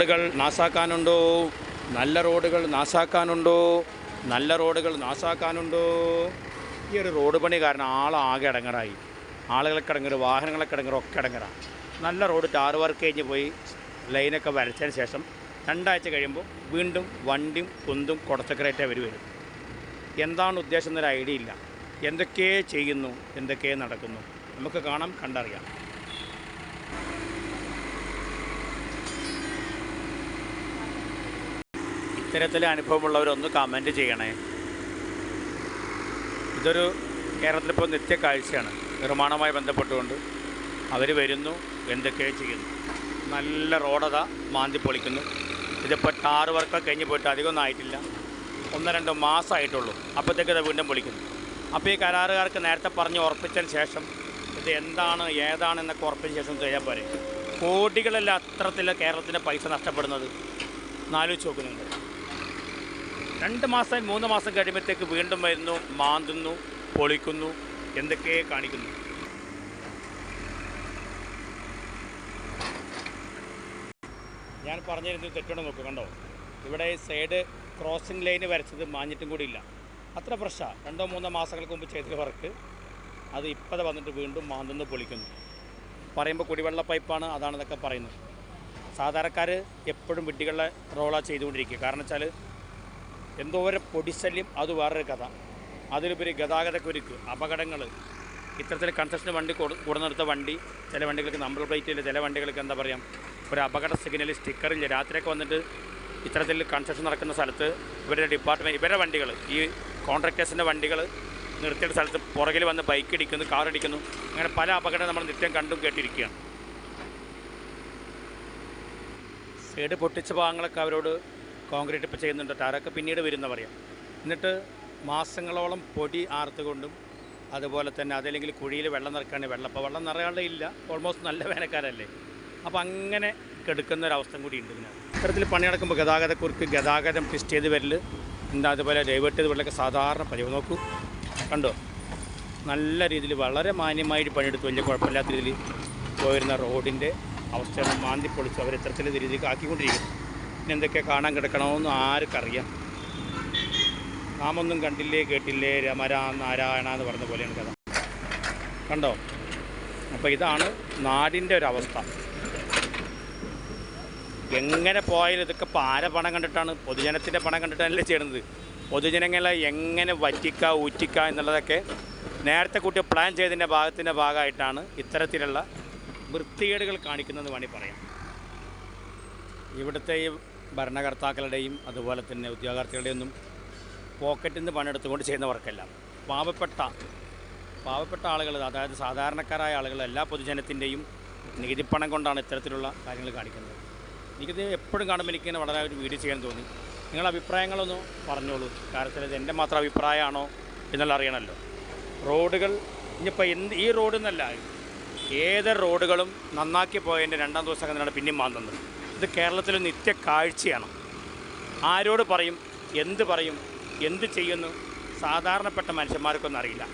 റോഡുകൾ നാസാക്കാനുണ്ടോ നല്ല റോഡുകൾ നാസാക്കാനുണ്ടോ നല്ല റോഡുകൾ നാസാക്കാനുണ്ടോ ഈ ഒരു റോഡ് പണി കാരണം ആളാകെ ഇടങ്ങറായി ആളുകളൊക്കെ ഇടങ്ങറ് വാഹനങ്ങളൊക്കെ ഇടങ്ങറ് ഒക്കെ ഇടങ്ങറാണ് നല്ല റോഡ് ടാർ വർക്ക് കഴിഞ്ഞ് പോയി ലൈനൊക്കെ വരച്ചതിന് ശേഷം രണ്ടാഴ്ച കഴിയുമ്പോൾ വീണ്ടും വണ്ടിയും കുന്തും കുടച്ചക്കരേറ്റ അവർ വരും. എന്താണ് ഉദ്ദേശം എന്നൊരു ഐഡിയ ഇല്ല. എന്തൊക്കെ ചെയ്യുന്നു എന്തൊക്കെ നടക്കുന്നു. നമുക്ക് കാണാം കണ്ടറിയാം. ഇത്തരത്തിലെ അനുഭവമുള്ളവരൊന്ന് കമന്റ് ചെയ്യണേ. ഇതൊരു കേരളത്തിലിപ്പോൾ നിത്യ കാഴ്ചയാണ്. നിർമ്മാണവുമായി ബന്ധപ്പെട്ടുകൊണ്ട് അവർ വരുന്നു എന്തൊക്കെയോ ചെയ്യുന്നു. നല്ല റോഡത മാന്തി പൊളിക്കുന്നു. ഇതിപ്പോൾ ടാർ വർക്കൊക്കെ കഴിഞ്ഞ് പോയിട്ട് അധികമൊന്നും ആയിട്ടില്ല. ഒന്ന് രണ്ട് മാസമായിട്ടുള്ളൂ അപ്പോഴത്തേക്ക് ഇത് വീണ്ടും പൊളിക്കുന്നു. അപ്പോൾ ഈ കരാറുകാർക്ക് നേരത്തെ പറഞ്ഞ് ഉറപ്പിച്ചതിന് ശേഷം ഇത് എന്താണ് ഏതാണെന്നൊക്കെ ഉറപ്പിച്ച ശേഷം ചെയ്യാൻ പോരെ. കോടികളല്ല അത്രത്തിൽ കേരളത്തിന്റെ പൈസ നഷ്ടപ്പെടുന്നത്. നാലു നോക്കുന്നുണ്ട്. രണ്ട് മാസം മൂന്ന് മാസം കഴിയുമ്പോഴത്തേക്ക് വീണ്ടും വരുന്നു മാന്തുന്നു പൊളിക്കുന്നു എന്തൊക്കെ കാണിക്കുന്നു. ഞാൻ പറഞ്ഞിരുന്നു തെറ്റുണ്ടോ നോക്കൂ കണ്ടോ? ഇവിടെ സൈഡ് ക്രോസിംഗ് ലൈന് വരച്ചത് മാഞ്ഞിട്ടും കൂടി ഇല്ല. അത്ര ഫ്രഷാണ് രണ്ടോ മൂന്നോ മാസങ്ങൾക്ക് മുമ്പ് ചെയ്ത വർക്ക്. അത് ഇപ്പോഴത്തെ വന്നിട്ട് വീണ്ടും മാന്തുന്നു പൊളിക്കുന്നു. പറയുമ്പോൾ കുടിവെള്ള പൈപ്പാണ് അതാണെന്നൊക്കെ പറയുന്നത് സാധാരണക്കാർ എപ്പോഴും വിഡ്ഢികളുടെ റോളാണ് ചെയ്തുകൊണ്ടിരിക്കുക. കാരണം വെച്ചാൽ എന്തോരം പൊടിശല്യം അത് വേറൊരു കഥ. അതിലുപരി ഗതാഗതക്കുരുക്ക് അപകടങ്ങൾ ഇത്തരത്തിൽ കൺസ്ട്രക്ഷൻ വണ്ടി കൊടു കൊടുന്നെടുത്ത വണ്ടി ചില വണ്ടികൾക്ക് നമ്പർ പ്ലേറ്റ് ഇല്ല ചില വണ്ടികൾക്ക് എന്താ പറയുക ഒരു അപകട സിഗ്നൽ സ്റ്റിക്കറില്ല രാത്രിയൊക്കെ വന്നിട്ട് ഇത്തരത്തിൽ കൺസ്ട്രക്ഷൻ നടക്കുന്ന സ്ഥലത്ത് ഇവരുടെ ഡിപ്പാർട്ട്മെന്റ് ഇവരുടെ വണ്ടികൾ ഈ കോൺട്രാക്ടേഴ്സിന്റെ വണ്ടികൾ നിർത്തിയ സ്ഥലത്ത് പുറകിൽ വന്ന് ബൈക്ക് ഇടിക്കുന്നു കാർ ഇടിക്കുന്നു. അങ്ങനെ പല അപകടം നമ്മൾ നിത്യം കണ്ടും കേട്ടിരിക്കുകയാണ്. സൈഡ് പൊട്ടിച്ച ഭാഗങ്ങളൊക്കെ അവരോട് കോൺക്രീറ്റ് ഇപ്പോൾ ചെയ്യുന്നുണ്ട്. ടാറൊക്കെ പിന്നീട് വരുന്ന പറയാം. എന്നിട്ട് മാസങ്ങളോളം പൊടി ആർത്തുകൊണ്ടും അതുപോലെ തന്നെ അതല്ലെങ്കിൽ കുഴിയിൽ വെള്ളം നിറക്കാണ്. വെള്ളം അപ്പോൾ വെള്ളം നിറയാതെ ഇല്ല. ഓൾമോസ്റ്റ് നല്ല വേനൽക്കാരല്ലേ അപ്പോൾ അങ്ങനെ കെടുക്കുന്ന ഒരു അവസ്ഥ കൂടി ഉണ്ട് ഇതിനകത്ത്. ഇത്തരത്തിൽ പണി നടക്കുമ്പോൾ ഗതാഗതക്കുറിക്ക് ഗതാഗതം ടെസ്റ്റ് ചെയ്ത് വരൽ എന്താ അതുപോലെ ഡൈവേർട്ട് ചെയ്ത് വരലൊക്കെ സാധാരണ പതിവ്. നോക്കൂ. കണ്ടോ? നല്ല രീതിയിൽ വളരെ മാന്യമായിട്ട് പണിയെടുത്ത്. വലിയ കുഴപ്പമില്ലാത്ത രീതിയിൽ പോയിരുന്ന റോഡിന്റെ അവസ്ഥയാണ് മാന്തി പൊളിച്ച് അവർ ഇത്തരത്തിൽ രീതിയിലേക്ക് ആക്കിക്കൊണ്ടിരിക്കുന്നു പിന്നെ എന്തൊക്കെ കാണാൻ കിടക്കണമെന്ന് ആർക്കറിയാം. നാം ഒന്നും കണ്ടില്ലേ കേട്ടില്ലേ രമര നാരായണ എന്ന് പറഞ്ഞ പോലെയാണ് കഥ. കണ്ടോ? അപ്പോൾ ഇതാണ് നാടിന്റെ ഒരവസ്ഥ എങ്ങനെ പോയാലും ഇതൊക്കെ പാര പണം കണ്ടിട്ടാണ്? പൊതുജനത്തിന്റെ പണം കണ്ടിട്ടല്ലേ ചെയ്യുന്നത്. പൊതുജനങ്ങളെ എങ്ങനെ വറ്റിക്ക ഊറ്റിക്ക എന്നുള്ളതൊക്കെ നേരത്തെ കൂട്ടി പ്ലാൻ ചെയ്തതിന്റെ ഭാഗത്തിന്റെ ഭാഗമായിട്ടാണ് ഇത്തരത്തിലുള്ള വൃത്തികേടുകൾ കാണിക്കുന്നതെന്ന് വേണമെങ്കിൽ പറയാം. ഇവിടുത്തെ ഈ ഭരണകർത്താക്കളുടെയും അതുപോലെ തന്നെ ഉദ്യോഗാർത്ഥികളുടെയും ഒന്നും പോക്കറ്റിൽ നിന്ന് പണിയെടുത്തുകൊണ്ട് ചെയ്യുന്ന വർക്കല്ല പാവപ്പെട്ട പാവപ്പെട്ട ആളുകൾ അതായത് സാധാരണക്കാരായ ആളുകൾ എല്ലാ പൊതുജനത്തിന്റെയും നികുതിപ്പണം കൊണ്ടാണ് ഇത്തരത്തിലുള്ള കാര്യങ്ങൾ കാണിക്കുന്നത്. എനിക്കിത് എപ്പോഴും കാണുമ്പോൾ എനിക്കിങ്ങനെ വളരെ ഒരു വീഡിയോ ചെയ്യാൻ തോന്നി. നിങ്ങൾ അഭിപ്രായങ്ങളൊന്ന് പറഞ്ഞോളൂ. കാര്യത്തിൽ ഇത് എന്റെ മാത്രം അഭിപ്രായമാണോ എന്നുള്ള അറിയണമല്ലോ. റോഡുകൾ ഇനിയിപ്പോൾ എന്ത് ഈ റോഡ് എന്നല്ല ഏത് റോഡുകളും നന്നാക്കി പോയതിന്റെ രണ്ടാം ദിവസം തന്നെയാണ് പിന്നെയും മാന്തുന്നത് ഇത് കേരളത്തിലെ നിത്യ കാഴ്ചയാണ് ആരോട് പറയും എന്ത് പറയും എന്ത് ചെയ്യുന്നു സാധാരണപ്പെട്ട മനുഷ്യന്മാർക്കൊന്നും അറിയില്ല.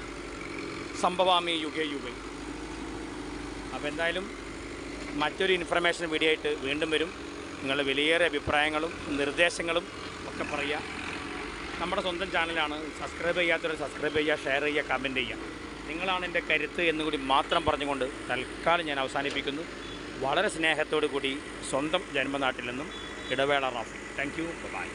സംഭവാമി യുഗേ യുഗേ. അപ്പോൾ എന്തായാലും മറ്റൊരു ഇൻഫർമേഷൻ വീഡിയോ ആയിട്ട് വീണ്ടും വരും. നിങ്ങളുടെ വിലയേറെ അഭിപ്രായങ്ങളും നിർദ്ദേശങ്ങളും ഒക്കെ പറയുക. നമ്മുടെ സ്വന്തം ചാനലാണ് സബ്സ്ക്രൈബ് ചെയ്യാത്തവർ സബ്സ്ക്രൈബ് ചെയ്യുക ഷെയർ ചെയ്യുക കമന്റ് ചെയ്യുക. നിങ്ങളാണ് എന്റെ കരുത്ത് എന്നുകൂടി മാത്രം പറഞ്ഞുകൊണ്ട് തൽക്കാലം ഞാൻ അവസാനിപ്പിക്കുന്നു. വളരെ സ്നേഹത്തോടു കൂടി സ്വന്തം ജന്മനാട്ടിൽ നിന്നും ഇടവേള റാഫി. Thank you by